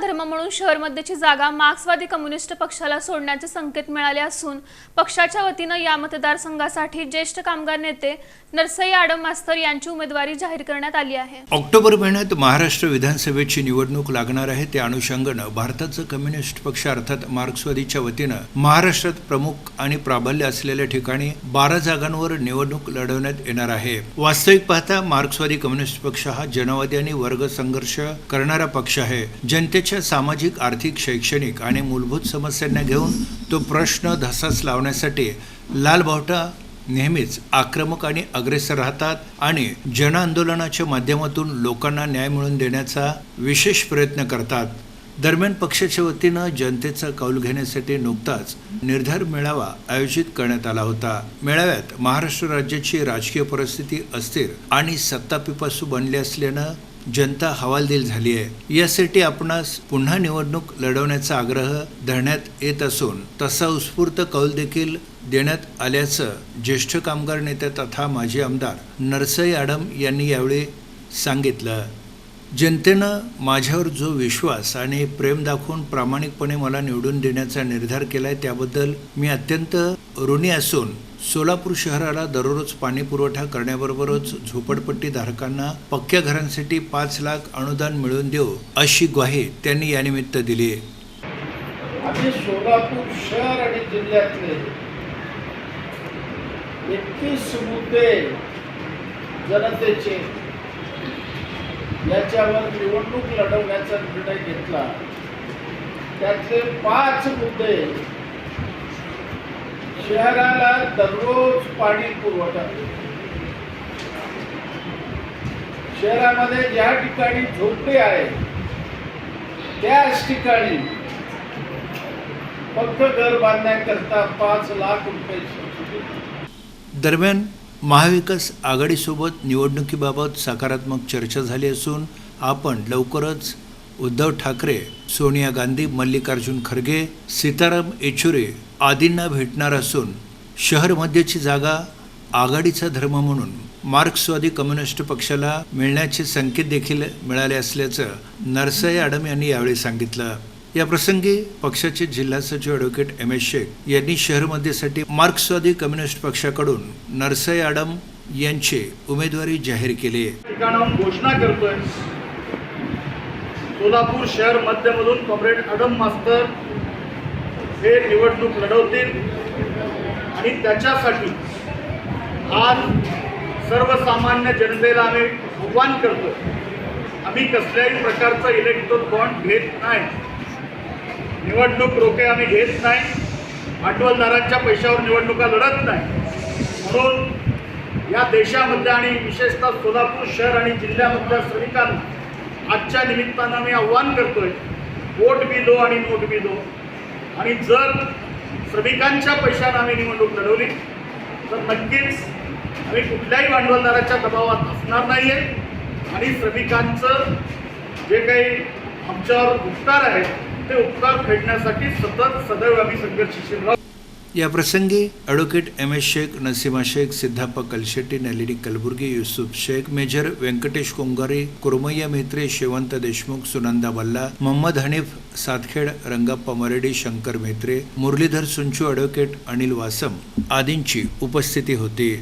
धर्म म्हणून शहरमध्येची जागा मार्क्सवादी कम्युनिस्ट पक्षाला सोडण्याचे संकेत मिळाले असून पक्षाच्या वतीनं या मतदारसंघासाठी ज्येष्ठ कामगार नेते नरसई आडम मास्तर यांची उमेदवारी जाहीर करण्यात आली आहे. ऑक्टोबर महिन्यात महाराष्ट्र विधानसभेची निवडणूक लागणार आहे. त्या अनुषंगानं भारताचं कम्युनिस्ट पक्ष अर्थात मार्क्सवादीच्या वतीनं महाराष्ट्रात प्रमुख आणि प्राबल्य असलेल्या ठिकाणी बारा जागांवर निवडणूक लढवण्यात येणार आहे. वास्तविक पाहता मार्क्सवादी कम्युनिस्ट पक्ष हा जनवादी आणि वर्ग संघर्ष करणारा पक्ष आहे. जनतेच्या सामाजिक आर्थिक शैक्षणिक आणि मूलभूत समस्यांना घेऊन तो प्रश्न धसास लावण्यासाठी लालबावटा नेहमीच आक्रमक आणि अग्रेसर राहतात आणि जन आंदोलनाच्या माध्यमातून लोकांना न्याय मिळवून देण्याचा विशेष प्रयत्न करतात. दरम्यान पक्षाच्या वतीनं जनतेचा कौल घेण्यासाठी नुकताच निर्धार मेळावा आयोजित करण्यात आला होता. मेळाव्यात महाराष्ट्र राज्याची राजकीय परिस्थिती अस्थिर आणि सत्तापिपासू बनली असल्यानं जनता हवालदिल झाली आहे. यासाठी आपणास पुन्हा निवडणूक लढवण्याचा आग्रह धरण्यात येत असून तसा उत्स्फूर्त कौल देखील देण्यात आल्याचं ज्येष्ठ कामगार नेते तथा माजी आमदार नरसई आडम यांनी यावेळी सांगितलं. जनतेनं माझ्यावर जो विश्वास आणि प्रेम दाखवून प्रामाणिकपणे मला निवडून देण्याचा निर्धार केला आहे त्याबद्दल मी अत्यंत ऋणी असून सोलापूर शहराला दररोज पाणी पुरवठा करण्याबरोबरच झोपडपट्टी धारकांना पक्क्या घरांसाठी पाच लाख अनुदान मिळवून देऊ अशी ग्वाही त्यांनी यानिमित्त दिली आम्ही सोलापूर शहर आणि जिल्ह्यातले एकतीस मुद्दे जनतेचे याच्यावर निवडणूक लढवण्याचा निर्णय घेतला. त्यातले पाच मुद्दे शहराला दररोज पाणी पुरवठा. शहरामध्ये ज्या ठिकाणी झोपडे आहे त्याच ठिकाणी फक्त घर बांधण्याकरता पाच लाख रुपये दरम्यान महाविकास आघाडीसोबत निवडणुकीबाबत सकारात्मक चर्चा झाली असून आपण लवकरच उद्धव ठाकरे सोनिया गांधी मल्लिकार्जुन खरगे सीताराम येचुरी आदींना भेटणार असून शहर मध्यची जागा आघाडीचा धर्म म्हणून मार्क्सवादी कम्युनिस्ट पक्षाला मिळण्याचे संकेत देखील मिळाले असल्याचं नरसई आडम यांनी यावेळी सांगितलं. या प्रसंगी पक्षाचे जिल्हा सचिव ॲडव्होकेट एम एस शेख यांनी शहर मध्येसाठी मार्क्सवादी कम्युनिस्ट पक्षाकडून नरसई आडम यांची उमेदवारी जाहीर केली ठिकाणाहून घोषणा करतोय. सोलापूर शहर मध्यमधून कॉम्रेड अडम मास्तर हे निवडणूक लढवतील आणि त्याच्यासाठी आज सर्वसामान्य जनतेला आम्ही आव्हान करतो आम्ही कसल्याही प्रकारचा इलेक्ट्रॉन बॉन्ड घेत नाही. निवडणूक रोखे आम्ही घेत नाही. भांडवलदारांच्या पैशावर निवडणुका लढत नाही. म्हणून या देशामधल्या आणि विशेषतः सोलापूर शहर आणि जिल्ह्यामधल्या श्रमिकांना आजच्या निमित्तानं मी आव्हान करतोय वोट बी दो आणि नोट बी दो आणि जर श्रमिकांच्या पैशानं आम्ही निवडणूक लढवली तर नक्कीच आम्ही कुठल्याही भांडवलदाराच्या दबावात असणार नाही आहे आणि श्रमिकांचं जे काही आमच्यावर उपकार आहेत ते उपकार फेडण्यासाठी सतत सदैव आम्ही संघर्षशील राहू. या प्रसंगी advocate M S Shaikh Nasima Shaikh Siddhappa Kalshetti Nalini Kalburgi Yusuf Shaikh major Venkatesh Kongare Kurmayya Metre Shevant Deshmukh Sunanda Balla Mohammad Hanif Satkhed Rangappa Maredi Shankar Metre Muralidhar Sunchu advocate Anil Vasam आदींची उपस्थिती होती.